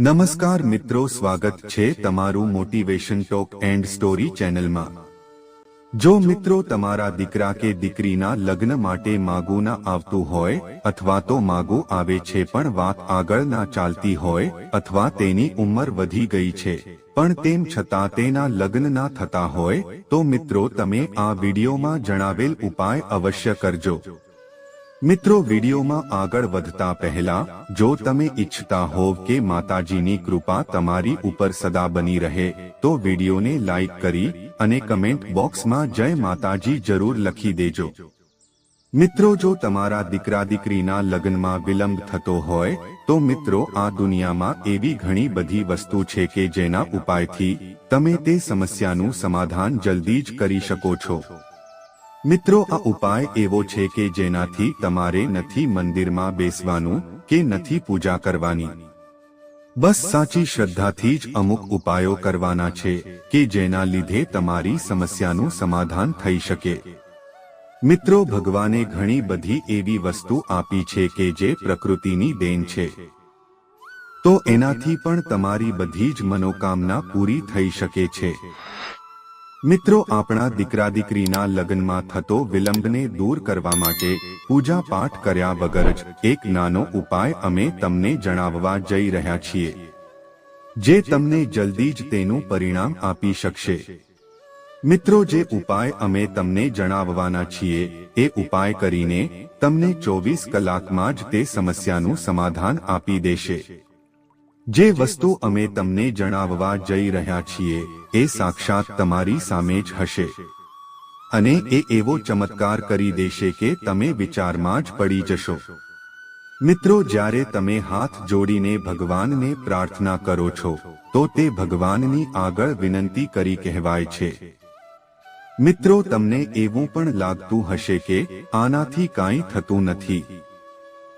નમસ્કાર મિત્રો, સ્વાગત છે તમારું મોટિવેશન ટોક એન્ડ સ્ટોરી ચેનલમાં. જો મિત્રો તમારા દીકરા કે દીકરીના લગ્ન માટે માગું ના આવતું હોય, અથવા તો માગું આવે છે પણ વાત આગળ ના ચાલતી હોય, અથવા તેની ઉંમર વધી ગઈ છે, પણ તેમ છતાં તેના લગ્ન ના થતા હોય, તો મિત્રો તમે આ વિડીયોમાં જણાવેલ ઉપાય અવશ્ય કરજો. મિત્રો, વિડીયોમાં આગળ વધતા પહેલા, જો તમે ઈચ્છતા હોવ કે માતાજીની કૃપા તમારી ઉપર સદા બની રહે, તો વિડીયોને લાઈક કરી અને કમેન્ટ બોક્સમાં જય માતાજી જરૂર લખી દેજો. મિત્રો, જો તમારા દીકરા દીકરીના લગ્નમાં વિલંબ થતો હોય, તો મિત્રો, આ દુનિયામાં એવી ઘણી બધી વસ્તુ છે કે જેના ઉપાયથી તમે તે સમસ્યાનું સમાધાન જલ્દી જ કરી શકો છો. મિત્રો, આ ઉપાય એવો છે કે જેનાથી તમારે નથી મંદિરમાં બેસવાનું કે નથી પૂજા કરવાની. બસ સાચી શ્રદ્ધાથી જ અમુક ઉપાયો કરવાના છે કે જેના લીધે તમારી સમસ્યાનું સમાધાન થઈ શકે. મિત્રો, ભગવાને ઘણી બધી એવી વસ્તુ આપી છે કે જે પ્રકૃતિની દેન છે. તો એનાથી પણ તમારી બધી જ મનોકામના પૂરી થઈ શકે છે. મિત્રો, આપણા દીકરા દીકરીના લગ્નમાં થતો વિલંબને દૂર કરવા માટે પૂજા પાઠ કર્યા વગર જ એક નાનો ઉપાય અમે તમને જણાવવા જઈ રહ્યા છીએ, જે તમને જલ્દી જ તેનું પરિણામ આપી શકશે. મિત્રો, જે ઉપાય અમે તમને જણાવવાના છીએ, એ ઉપાય કરીને તમને ચોવીસ કલાકમાં જ તે સમસ્યાનું સમાધાન આપી દેશે. જે વસ્તુ અમે તમને જણાવવા જઈ રહ્યા છીએ, એ સાક્ષાત તમારી સામે જ હશે. અને એ એવો ચમત્કાર કરી દેશે કે તમે વિચારમાં જ પડી જશો. મિત્રો, જ્યારે તમે હાથ જોડીને ભગવાનને પ્રાર્થના કરો છો, તો તે ભગવાનની આગળ વિનંતી કરી કહેવાય છે. મિત્રો, તમને એવું પણ લાગતું હશે કે આનાથી કાંઈ થતું નથી.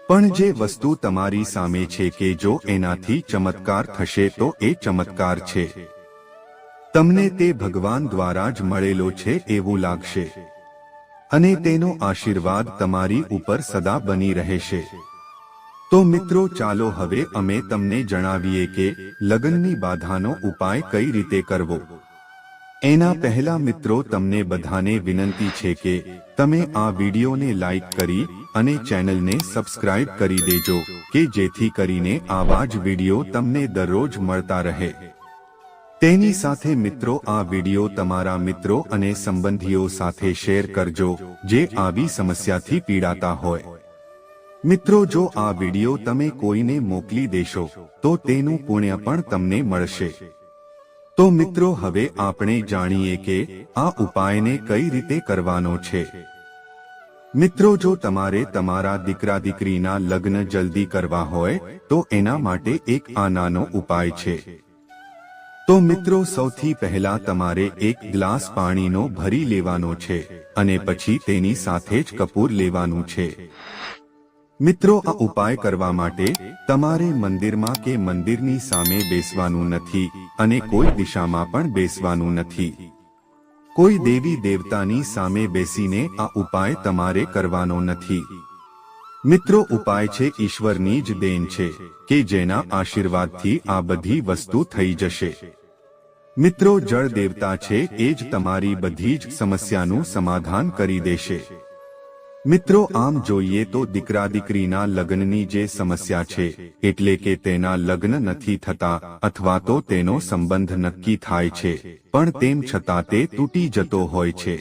પણ જે વસ્તુ તમારી સામે છે કે જો એનાથી ચમત્કાર થશે તો એ ચમત્કાર છે. તમને તે ભગવાન દ્વારા જ મળેલો છે એવું લાગશે. અને તેનો આશીર્વાદ તમારી ઉપર સદા બની રહેશે. તો મિત્રો ચાલો હવે અમે તમને જણાવીએ કે લગ્નની બાધાનો ઉપાય કઈ રીતે કરવો. એના પહેલા મિત્રો તમને બધાને વિનંતી છે કે તમે આ વિડીયોને લાઈક કરી અને ચેનલને સબસ્ક્રાઇબ કરી દેજો, કે જેથી કરીને આવા જ વીડિયો તમને દરરોજ મળતા રહે. તેની સાથે મિત્રો આ વીડિયો તમારા મિત્રો અને સંબંધીઓ સાથે શેર કરજો, જે આવી સમસ્યાથી પીડાતા હોય. મિત્રો જો આ વીડિયો તમે કોઈને મોકલી દેશો, તો તેનું પુણ્ય પણ તમને મળશે. તો મિત્રો, હવે આપણે જાણીએ કે આ ઉપાયને કઈ રીતે કરવાનો છે. મિત્રો, જો તમારે તમારા દીકરા દીકરીના લગ્ન જલ્દી કરવા હોય, તો એના માટે એક આ નાનો ઉપાય છે. તો મિત્રો, સૌથી પહેલા તમારે એક ગ્લાસ પાણીનો ભરી લેવાનો છે અને પછી તેની સાથે જ કપૂર લેવાનું છે. મિત્રો, આ ઉપાય કરવા માટે તમારે મંદિરમાં કે મંદિરની સામે બેસવાનું નથી અને કોઈ દિશામાં પણ બેસવાનું નથી. કોઈ દેવી દેવતાની સામે બેસીને આ ઉપાય તમારે કરવાનો નથી. મિત્રો, ઉપાય છે ઈશ્વરની જ દેન છે કે જેના આશીર્વાદથી આ બધી વસ્તુ થઈ જશે. મિત્રો, જળ દેવતા છે એ જ તમારી બધી જ સમસ્યાનું સમાધાન કરી દેશે. મિત્રો, આમ જોઈએ તો દીકરા દીકરીના લગ્નની જે સમસ્યા છે, એટલે કે તેના લગ્ન નથી થતા, અથવા તો તેનો સંબંધ નક્કી થાય છે, પણ તેમ છતાં તે તૂટી જતો હોય છે.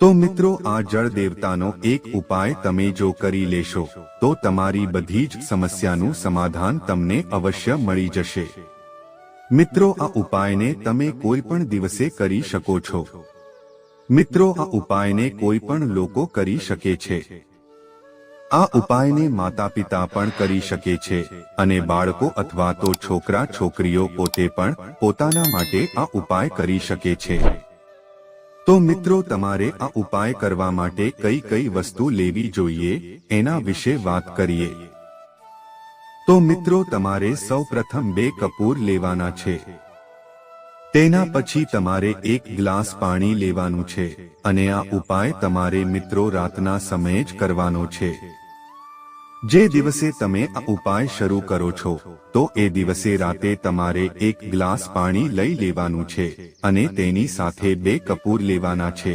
તો મિત્રો, આ જળ દેવતાનો એક ઉપાય તમે જો કરી લેશો, તો તમારી બધી જ સમસ્યાનું સમાધાન તમને અવશ્ય મળી જશે. મિત્રો, આ ઉપાયને તમે કોઈ પણ દિવસે કરી શકો છો. મિત્રો, આ ઉપાયને કોઈ પણ લોકો કરી શકે છે. આ ઉપાયને માતા પિતા પણ કરી શકે છે અને બાળકો અથવા તો છોકરા, છોકરીઓ પોતે પણ પોતાના માટે આ ઉપાય કરી શકે છે. તો મિત્રો, તમારે આ ઉપાય કરવા માટે કઈ કઈ વસ્તુ લેવી જોઈએ એના વિશે વાત કરીએ. તો મિત્રો, તમારે સૌ પ્રથમ બે કપૂર લેવાના છે. તેના પછી તમારે એક ગ્લાસ પાણી લેવાનું છે અને આ ઉપાય તમારે મિત્રો રાતના સમયે જ કરવાનો છે. જે દિવસે તમે આ ઉપાય શરૂ કરો છો, તો એ દિવસે રાતે તમારે એક ગ્લાસ પાણી લઈ લેવાનું છે અને તેની સાથે બે કપૂર લેવાના છે.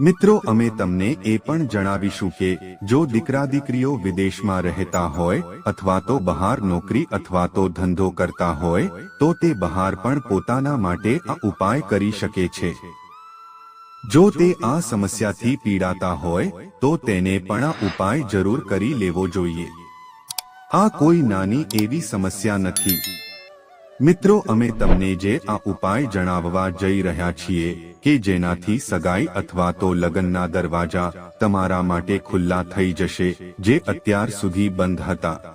મિત્રો, અમે તમને એ પણ જણાવીશું કે, જો દીકરા દીકરીઓ વિદેશમાં રહેતા હોય, અથવા તો બહાર નોકરી અથવા તો ધંધો કરતા હોય, તો તે બહાર પણ પોતાના માટે આ ઉપાય કરી શકે છે. જો તે આ સમસ્યાથી પીડાતા હોય, તો તેને પણ આ ઉપાય જરૂર કરી લેવો જોઈએ. આ કોઈ નાની એવી સમસ્યા નથી. મિત્રો, અમે તમને જે આ ઉપાય જણાવવા જઈ રહ્યા છીએ કે જેનાથી સગાઈ અથવા તો લગ્નના દરવાજા તમારા માટે ખુલ્લા થઈ જશે, જે અત્યાર સુધી બંધ હતા.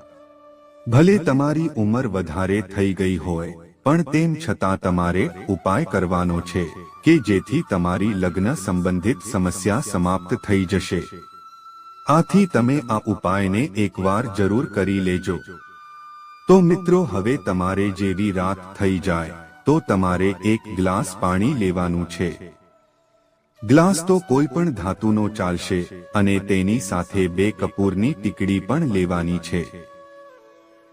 ભલે તમારી ઉંમર વધારે થઈ ગઈ હોય, પણ તેમ છતાં તમારે ઉપાય કરવાનો છે કે જેથી તમારી લગ્ન સંબંધિત સમસ્યા સમાપ્ત થઈ જશે. આથી તમે આ ઉપાયને એકવાર જરૂર કરી લેજો. તો મિત્રો, હવે તમારે જેવી રાત થઈ જાય, તો તમારે એક ગ્લાસ પાણી લેવાનું છે. ગ્લાસ તો કોઈ પણ ધાતુનો ચાલશે અને તેની સાથે બે કપૂરની ટીકડી પણ લેવાની છે.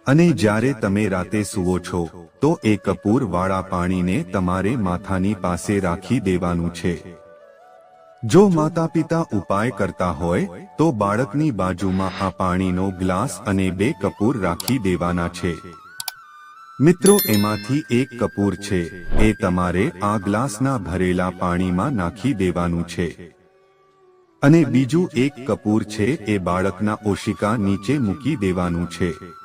અને જ્યારે તમે રાતે સુવો છો, તો એ કપૂર વાળા પાણીને તમારે માથાની પાસે રાખી દેવાનું છે. જો માતા પિતા ઉપાય કરતા હોય, તો બાળકની બાજુમાં આ પાણીનો ગ્લાસ અને બે કપૂર રાખી દેવાના છે. મિત્રો, એમાંથી એક કપૂર છે. એ તમારે આ ગ્લાસના ભરેલા પાણીમાં નાખી દેવાનું છે. અને બીજું એક કપૂર છે, એ બાળકના ઓશિકા નીચે મૂકી દેવાનું છે.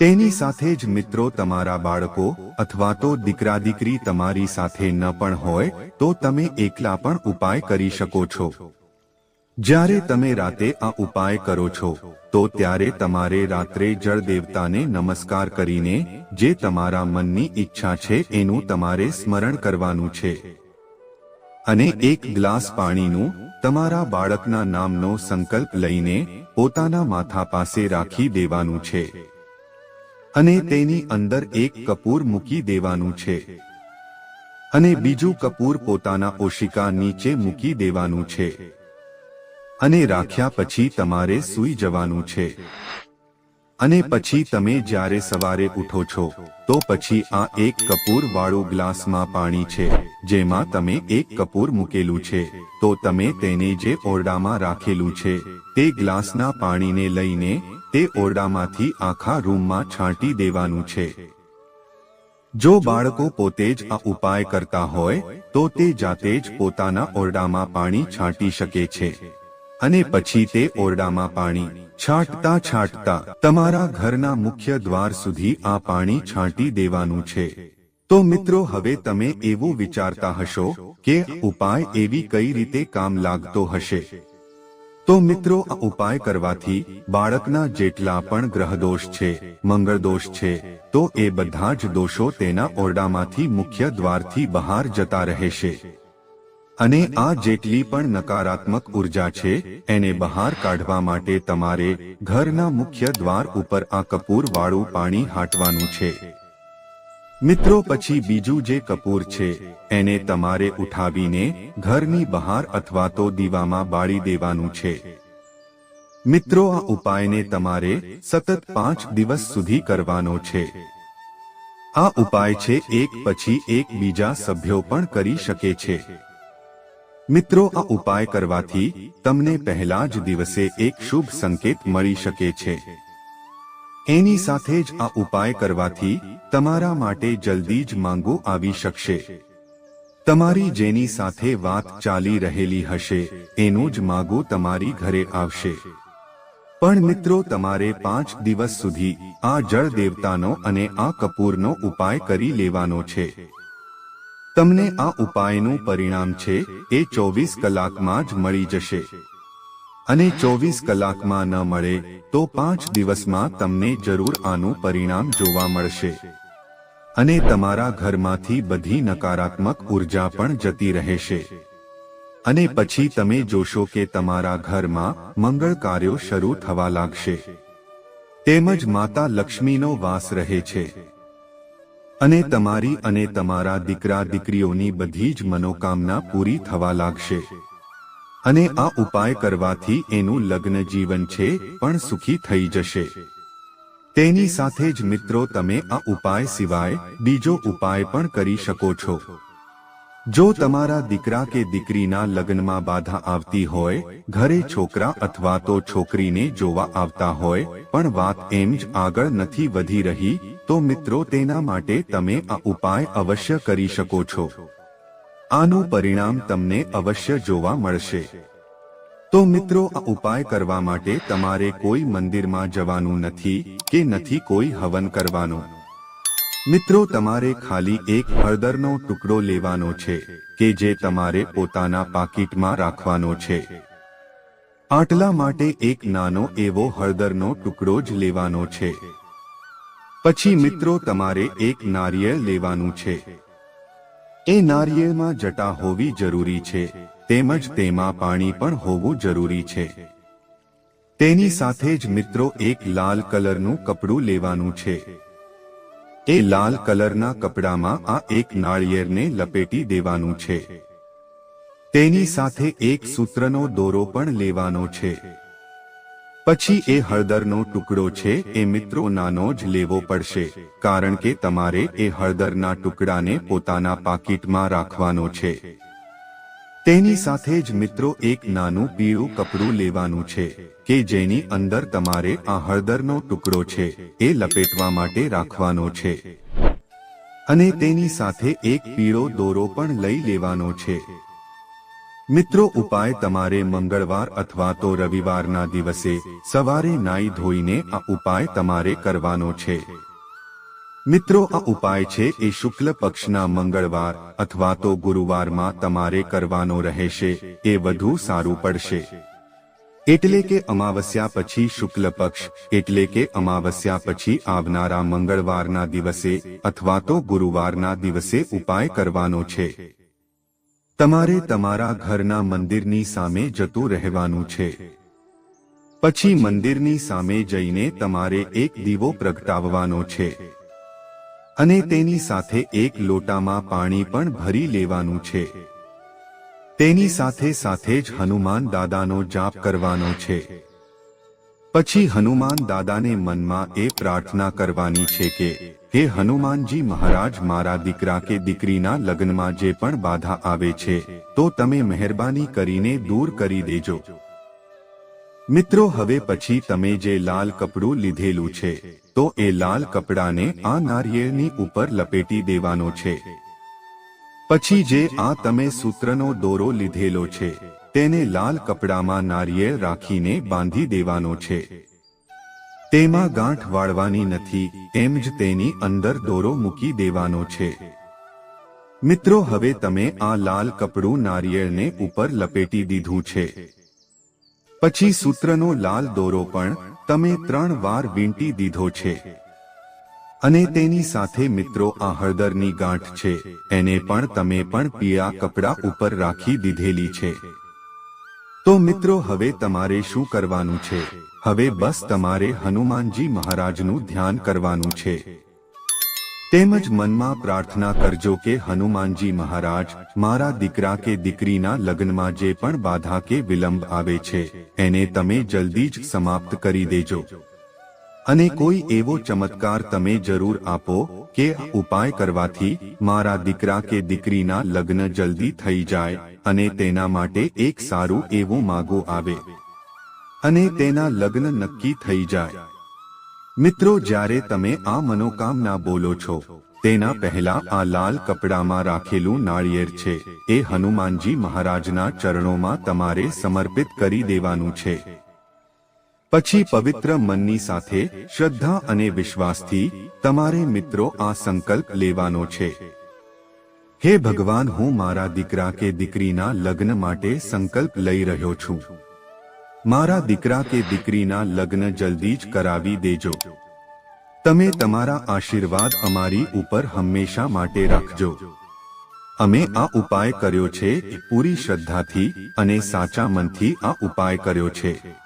તેની સાથે જ મિત્રો તમારા બાળકો અથવા તો દીકરા દીકરી તમારી સાથે ન પણ હોય, તો તમે એકલા પણ ઉપાય કરી શકો છો. જ્યારે તમે રાતે આ ઉપાય કરો છો, તો ત્યારે તમારે રાત્રે જળ દેવતાને નમસ્કાર કરીને, જે તમારા મનની ઈચ્છા છે એનું તમારે સ્મરણ કરવાનું છે. અને એક ગ્લાસ પાણીનું તમારા બાળકના નામનો સંકલ્પ લઈને પોતાના માથા પાસે રાખી દેવાનું છે. અને તેની અંદર એક કપૂર મૂકી દેવાનું છે. અને બીજું કપૂર પોતાના ઓશિકા નીચે મૂકી દેવાનું છે. અને રાખ્યા પછી તમારે સૂઈ જવાનું છે. અને પછી તમે જ્યારે સવારે ઉઠો છો તો પછી આ એક કપૂર વાળું ગ્લાસમાં પાણી છે જેમાં તમે એક કપૂર મૂકેલું છે તો તમે તેને જે ઓરડામાં રાખેલું છે તે ગ્લાસના પાણીને લઈને તે ઓરડામાંથી આખા રૂમમાં છાંટી દેવાનું છે. જો બાળકો પોતે જ આ ઉપાય કરતા હોય તો તે જાતે જ પોતાના ઓરડામાં પાણી છાંટી શકે છે. અને પછી તે ઓરડામાં પાણી છાંટતા છાંટતા તમારા ઘરના મુખ્ય દ્વાર સુધી આ પાણી છાંટી દેવાનું છે. તો મિત્રો હવે તમે એવું વિચારતા હશો કે ઉપાય એવી કઈ રીતે કામ લાગતો હશે? તો મિત્રો આ ઉપાય કરવાથી બાળકના જેટલા પણ ગ્રહદોષ છે મંગળદોષ છે તો એ બધા જ દોષો તેના ઓરડામાંથી મુખ્ય દ્વારથી બહાર જતા રહેશે. અને આ જેટલી પણ નકારાત્મક ઊર્જા છે, એને બહાર કાઢવા માટે તમારે ઘરના મુખ્ય દ્વાર ઉપર આ કપૂર વાળું પાણી હાટવાનું છે. મિત્રો, પછી બીજું જે કપૂર છે, એને તમારે ઉઠાવીને ઘરની બહાર અથવા તો દીવામાં બાળી દેવાનું છે. મિત્રો, આ ઉપાયને તમારે સતત પાંચ દિવસ સુધી કરવાનો છે. આ ઉપાય છે, એક પછી એક બીજા સભ્યો પણ કરી શકે છે. મિત્રો, આ ઉપાય કરવાથી તમને પહેલા જ દિવસે એક શુભ સંકેત મળી શકે છે. એની સાથે જ આ ઉપાય કરવાથી તમારા માટે જલ્દી જ માંગો આવી શકશે. તમારી જેની સાથે વાત ચાલી રહેલી હશે, એનું જ માગો તમારી ઘરે આવશે. પણ મિત્રો, તમારે પાંચ દિવસ સુધી આ જળ દેવતાનો અને આ કપૂરનો ઉપાય કરી લેવાનો છે. તમને આ ઉપાયનું પરિણામ છે, એ ચોવીસ કલાકમાં જ મળી જશે. અને ચોવીસ કલાકમાં ન મળે, તો પાંચ દિવસમાં તમને જરૂર આનું પરિણામ જોવા મળશે. અને તમારા ઘરમાંથી બધી નકારાત્મક ઊર્જા પણ જતી રહેશે. અને પછી તમે જોશો કે તમારા ઘરમાં મંગળ કાર્યો શરૂ થવા લાગશે. તેમજ માતા લક્ષ્મીનો વાસ રહે છે. અને તમારી અને તમારા દીકરા દીકરીઓની બધી જ મનોકામના પૂરી થવા લાગશે. અને આ ઉપાય કરવાથી એનું લગ્ન જીવન છે, પણ સુખી થઈ જશે. તેની સાથે જ મિત્રો, તમે આ ઉપાય સિવાય બીજો ઉપાય પણ કરી શકો છો. જો તમારા દીકરા કે દીકરીના લગ્નમાં બાધા આવતી હોય, ઘરે છોકરા અથવા તો છોકરીને જોવા આવતા હોય, પણ વાત એમ જ આગળ નથી વધી રહી તો મિત્રો તેના માટે તમે આ ઉપાય અવશ્ય કરી શકો છો. આનું પરિણામ તમને અવશ્ય જોવા મળશે. તો મિત્રો આ ઉપાય કરવા માટે તમારે કોઈ મંદિરમાં જવાનું નથી કે નથી કોઈ હવન કરવાનું. મિત્રો તમારે ખાલી એક હળદરનો ટુકડો લેવાનો છે કે જે તમારે પોતાના પાકીટમાં રાખવાનો છે. આટલા માટે એક નાનો એવો હળદરનો ટુકડો જ લેવાનો છે. પછી મિત્રો, તમારે એક નારિયેળ લેવાનું છે. એ નારિયેળમાં જટા હોવી જરૂરી છે, તેમજ તેમાં પાણી પણ હોવું જરૂરી છે. તેની સાથે જ મિત્રો, એક લાલ કલરનું કપડું લેવાનું છે. એ લાલ કલરના કપડામાં આ એક નાળિયેરને લપેટી દેવાનું છે. તેની સાથે એક સૂત્રનો દોરો પણ લેવાનો છે. પછી એ હળદરનો ટુકડો છે, એ મિત્રો નાનો જ લેવો પડશે, કારણ કે તમારે એ હળદરના ટુકડાને પોતાના પાકીટમાં રાખવાનો છે. તેની સાથે જ મિત્રો એક નાનું પીળું કપડું લેવાનું છે, કે જેની અંદર તમારે આ હળદરનો ટુકડો છે, એ લપેટવા માટે રાખવાનો છે. અને તેની સાથે એક પીળો દોરો પણ લઈ લેવાનો છે. મિત્રો, ઉપાય તમારે મંગળવાર અથવા તો રવિવારના દિવસે સવારે નાઈ ધોઈને આ ઉપાય તમારે કરવાનો છે. મિત્રો, આ ઉપાય છે, એ શુક્લ પક્ષના મંગળવાર અથવા તો ગુરુવારમાં તમારે કરવાનો રહેશે, એ વધુ સારું પડશે. એટલે કે અમાવસ્યા પછી શુક્લ પક્ષ, એટલે કે અમાવસ્યા પછી આવનારા મંગળવારના દિવસે અથવા તો ગુરુવારના દિવસે ઉપાય કરવાનો છે. તમારે તમારા ઘરના મંદિરની સામે જતું રહેવાનું છે. પછી મંદિરની સામે જઈને તમારે એક દીવો પ્રગટાવવાનો છે. અને તેની સાથે એક લોટામાં પાણી પણ ભરી લેવાનું છે. તેની સાથે સાથે જ હનુમાન દાદાનો જાપ કરવાનો છે. પછી હનુમાન દાદાને મનમાં એ પ્રાર્થના કરવાની છે કે, હે હનુમાનજી મહારાજ, મારા દીકરા કે દીકરીના લગ્નમાં જે પણ બાધા આવે છે, તો તમે મહેરબાની કરીને દૂર કરી દેજો. મિત્રો, હવે પછી તમે જે લાલ કપડું લીધેલું છે, તો એ લાલ કપડાને આ નારિયેળની ઉપર લપેટી દેવાનો છે. પછી જે આ તમે સૂત્રનો દોરો લીધેલો છે તેને લાલ કપડામાં નારિયેળ રાખીને બાંધી દેવાનો છે. તેમાં ગાંઠ વાળવાની નથી, એમ જ તેની અંદર દોરો મૂકી દેવાનો છે. મિત્રો, હવે તમે આ લાલ કપડું નારિયેળને ઉપર લપેટી દીધું છે. પછી સૂત્રનો લાલ દોરો પણ તમે ત્રણ વાર વીંટી દીધો છે. અને તેની સાથે મિત્રો, આ હળદરની ગાંઠ છે. એને પણ તમે પણ પીળા કપડા ઉપર રાખી દીધેલી છે. તો મિત્રો, હવે તમારે શું કરવાનું છે? હવે બસ તમારે હનુમાનજી મહારાજનું ધ્યાન કરવાનું છે. તેમજ મનમાં પ્રાર્થના કરજો કે હનુમાનજી મહારાજ, મારા દીકરા કે દીકરીના લગ્નમાં જે પણ બાધા કે વિલંબ આવે છે, એને તમે જલ્દી જ સમાપ્ત કરી દેજો. અને કોઈ એવો ચમત્કાર તમે જરૂર આપો કે ઉપાય કરવાથી મારા દીકરા કે દીકરીના લગ્ન જલ્દી થઈ જાય અને તેના માટે એક સારું એવું માગો આવે. અને તેના લગ્ન નક્કી થઈ જાય. મિત્રો, જ્યારે તમે આ મનોકામના બોલો છો, તેના પહેલા આ લાલ કપડામાં રાખેલું નાળિયેર છે. એ હનુમાનજી મહારાજના ચરણોમાં તમારે સમર્પિત કરી દેવાનું છે. પછી પવિત્ર મનની સાથે શ્રદ્ધા અને વિશ્વાસથી તમારે મિત્રો આ સંકલ્પ લેવાનો છે. હે ભગવાન, હું મારા દીકરા કે દીકરીના લગ્ન માટે સંકલ્પ લઈ રહ્યો છું. મારા દીકરા કે દીકરીના લગ્ન જલ્દી જ કરાવી દેજો. તમે તમારા આશીર્વાદ અમારી ઉપર હંમેશા માટે રાખજો. અમે આ ઉપાય કર્યો છે પૂરી શ્રદ્ધાથી અને સાચા મનથી આ ઉપાય કર્યો છે.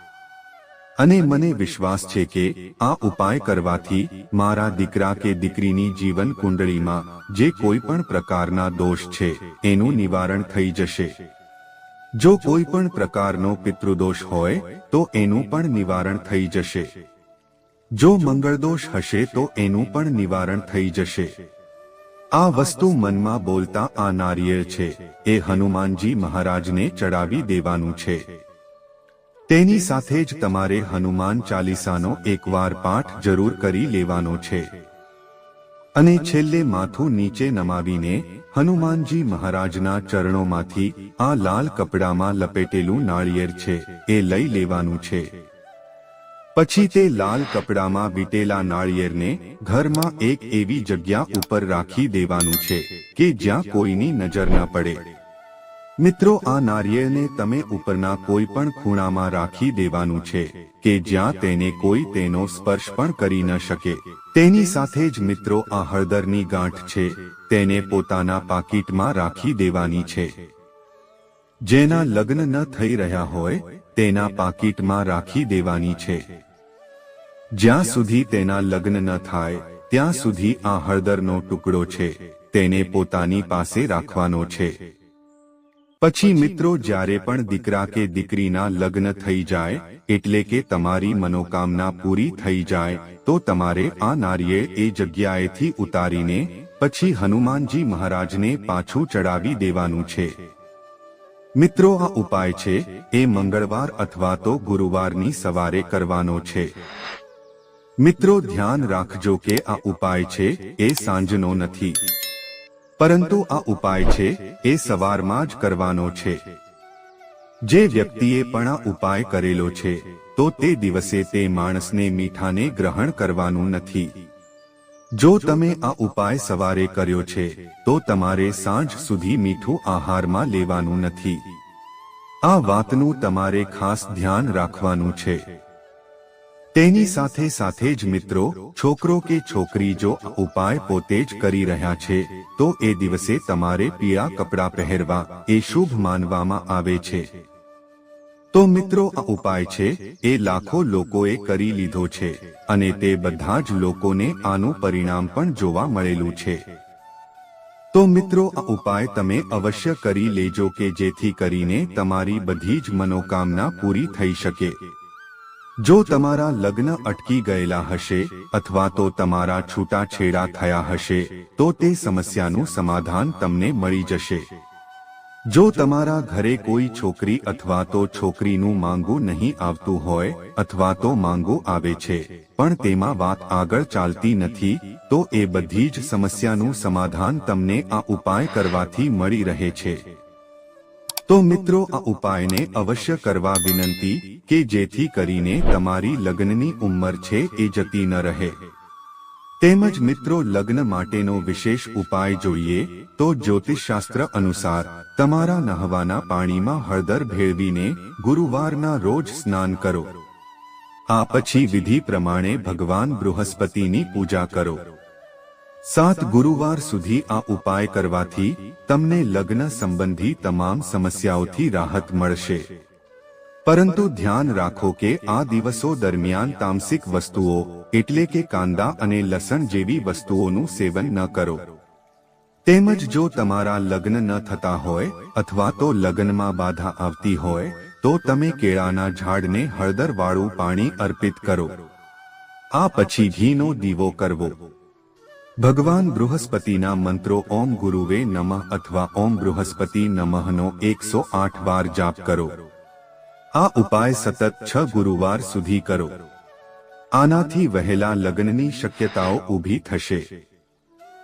અને મને વિશ્વાસ છે કે આ ઉપાય કરવાથી મારા દીકરા કે દીકરીની જીવન કુંડળીમાં જે કોઈ પણ પ્રકારના દોષ છે, એનું નિવારણ થઈ જશે. જો કોઈ પણ પ્રકારનો પિતૃદોષ હોય, તો એનું પણ નિવારણ થઈ જશે. જો મંગળદોષ હશે, તો એનું પણ નિવારણ થઈ જશે. આ વસ્તુ મનમાં બોલતા આ નારિયેળ છે. એ હનુમાનજી મહારાજને ચડાવી દેવાનું છે. તેની સાથે જ તમારે હનુમાન ચાલીસાનો એકવાર પાઠ જરૂર કરી લેવાનો છે. અને છેલ્લે માથું નીચે નમાવીને હનુમાનજી મહારાજના ચરણોમાંથી આ લાલ કપડામાં લપેટેલું નાળિયેર છે, એ લઈ લેવાનું છે. પછી તે લાલ કપડામાં વીટેલા નાળિયેરને ઘરમાં એક એવી જગ્યા ઉપર રાખી દેવાનું છે, કે જ્યાં કોઈની નજર ન પડે. મિત્રો, આ નારિયેળને તમે ઉપરના કોઈ પણ ખૂણામાં રાખી દેવાનું છે, કે જ્યાં તેને કોઈ તેનો સ્પર્શ પણ કરી ન શકે. તેની સાથે જ મિત્રો, આ હળદરની ગાંઠ છે, તેને પોતાના પાકીટમાં રાખી દેવાની છે. જેના લગ્ન ન થઈ રહ્યા હોય, તેના પાકીટમાં રાખી દેવાની છે. જ્યાં સુધી તેના લગ્ન ન થાય, ત્યાં સુધી આ હળદરનો ટુકડો છે, તેને પોતાની પાસે રાખવાનો છે. પછી મિત્રો જ્યારે પણ દીકરા કે દીકરીના લગ્ન થઈ જાય, એટલે કે તમારી મનોકામના પૂરી થઈ જાય, તો તમારે આ નારિયેળ એ જગ્યાએથી ઉતારીને પછી હનુમાનજી મહારાજને પાછું ચડાવી દેવાનું છે. મિત્રો, આ ઉપાય છે, એ મંગળવાર અથવા તો ગુરુવારની સવારે કરવાનો છે. મિત્રો, ધ્યાન રાખજો કે આ ઉપાય છે, એ સાંજનો નથી. પરંતુ આ ઉપાય છે, એ સવારમાં જ કરવાનો છે. જે વ્યક્તિએ પણ આ ઉપાય કરેલો છે, તો તે દિવસે તે માણસને મીઠાને ગ્રહણ કરવાનું નથી. જો તમે આ ઉપાય સવારે કર્યો છે, તો તમારે સાંજ સુધી મીઠું આહારમાં લેવાનું નથી. આ વાતનું તમારે ખાસ ધ્યાન રાખવાનું છે. તેની સાથે સાથે જ મિત્રો, છોકરો કે છોકરી જો ઉપાય પોતે જ કરી રહ્યા છે, તો એ દિવસે તમારે પીળા કપડાં પહેરવા એ શુભ માનવામાં આવે છે. તો મિત્રો, આ ઉપાય છે, એ લાખો લોકોએ કરી લીધો છે, અને તે બધા જ લોકોને આનું પરિણામ પણ જોવા મળેલું છે. તો મિત્રો, આ ઉપાય તમે અવશ્ય કરી લેજો કે જેથી કરીને તમારી બધી જ મનોકામના પૂરી થઈ શકે. જો તમારા લગ્ન અટકી ગયેલા હશે અથવા તો તમારા છૂટાછેડા થયા હશે, તો તે સમસ્યાનું સમાધાન તમને મળી જશે. જો તમારા ઘરે કોઈ છોકરી અથવા તો છોકરીનું માંગું નહીં આવતું હોય અથવા તો માંગું આવે છે, પણ તેમાં વાત આગળ ચાલતી નથી, તો એ બધી જ સમસ્યાનું સમાધાન તમને આ ઉપાય કરવાથી મળી રહે છે. તો મિત્રો, આ ઉપાયને અવશ્ય કરવા વિનંતી કે જેથી કરીને તમારી લગ્નની ઉંમર છે એ જતી ન રહે. તેમજ મિત્રો, લગ્ન માટેનો વિશેષ ઉપાય જોઈએ તો જ્યોતિષશાસ્ત્ર અનુસાર તમારા નહવાના પાણીમાં હળદર ભેળવીને ગુરુવારના રોજ સ્નાન કરો. આ પછી વિધિ પ્રમાણે ભગવાન બૃહસ્પતિની પૂજા કરો. સાત ગુરુવાર સુધી આ ઉપાય કરવાથી તમને લગ્ન સંબંધી તમામ સમસ્યાઓથી રાહત મળશે. પરંતુ ધ્યાન રાખો કે આ દિવસો દરમિયાન તામસિક વસ્તુઓ, એટલે કે કાંદા અને લસણ જેવી વસ્તુઓનું સેવન ન કરો. તેમજ જો તમારા લગ્ન ન થતા હોય, અથવા તો લગ્નમાં બાધા આવતી હોય, તો તમે કેળાના ઝાડને હળદરવાળું પાણી અર્પિત કરો. આ પછી ઘીનો દીવો કરવો. ભગવાન બૃહસ્પતિના મંત્રો ઓમ ગુરુવે નમઃ અથવા ઓમ બૃહસ્પતિ નમઃનો એકસો આઠ વાર જાપ કરો. આ ઉપાય સતત છ ગુરુવાર સુધી કરો. આનાથી વહેલા લગ્નની શક્યતાઓ ઊભી થશે.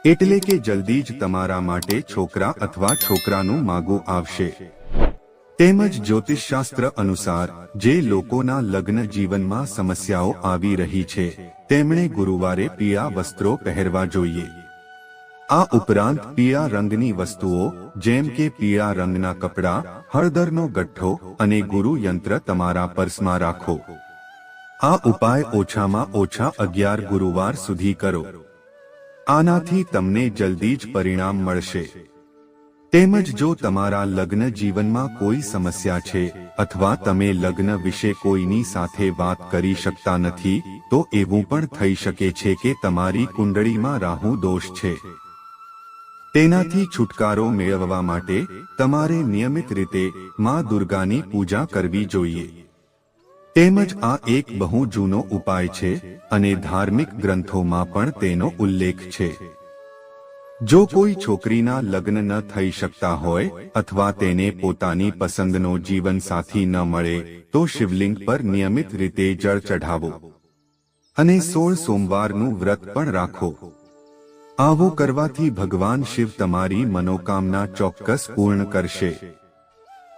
એટલે કે જલ્દી જ તમારા માટે છોકરા અથવા છોકરાનું માગું આવશે. તેમજ જ્યોતિષશાસ્ત્ર અનુસાર, જે લોકોના લગ્ન જીવનમાં સમસ્યાઓ આવી રહી છે, તેમણે ગુરુવારે પીળા વસ્ત્રો પહેરવા જોઈએ. આ ઉપરાંત પીળા રંગની વસ્તુઓ, જેમ કે પીળા રંગના કપડાં, હળદરનો ગઠ્ઠો અને ગુરુ યંત્ર તમારા પર્સમાં રાખો. આ ઉપાય ઓછામાં ઓછા અગિયાર ગુરુવાર સુધી કરો. આનાથી તમને જલ્દી જ પરિણામ મળશે. તેમજ જો તમારા લગ્ન જીવનમાં કોઈ સમસ્યા છે અથવા તમે લગ્ન વિશે કોઈની સાથે વાત કરી શકતા નથી, તો એવું પણ થઈ શકે છે કે તમારી કુંડળીમાં રાહુ દોષ છે. તેનાથી છુટકારો મેળવવા માટે તમારે નિયમિત રીતે માં દુર્ગાની પૂજા કરવી જોઈએ. તેમજ આ એક બહુ જૂનો ઉપાય છે અને ધાર્મિક ગ્રંથોમાં પણ તેનો ઉલ્લેખ છે. જો કોઈ છોકરીના લગ્ન ન થઈ શકતા હોય અથવા તેને પોતાની પસંદનો જીવનસાથી ન મળે, તો શિવલિંગ પર નિયમિત રીતે જળ ચઢાવો. અને સોળ સોમવારનું વ્રત પણ રાખો. આવું કરવાથી ભગવાન શિવ તમારી મનોકામના ચોક્કસ પૂર્ણ કરશે.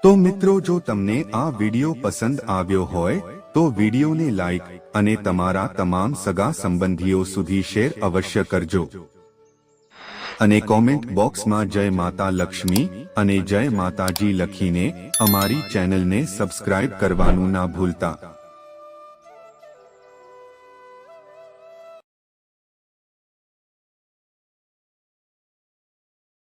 તો મિત્રો, જો તમને આ વિડિયો પસંદ આવ્યો હોય, તો વિડિયોને લાઈક અને તમારા તમામ સગા સંબંધીઓ સુધી શેર અવશ્ય કરજો. અને કોમેન્ટ બોક્સમાં જય માતા લક્ષ્મી અને જય માતાજી લખીને અમારી ચેનલને સબસ્ક્રાઇબ કરવાનું ના ભૂલતા.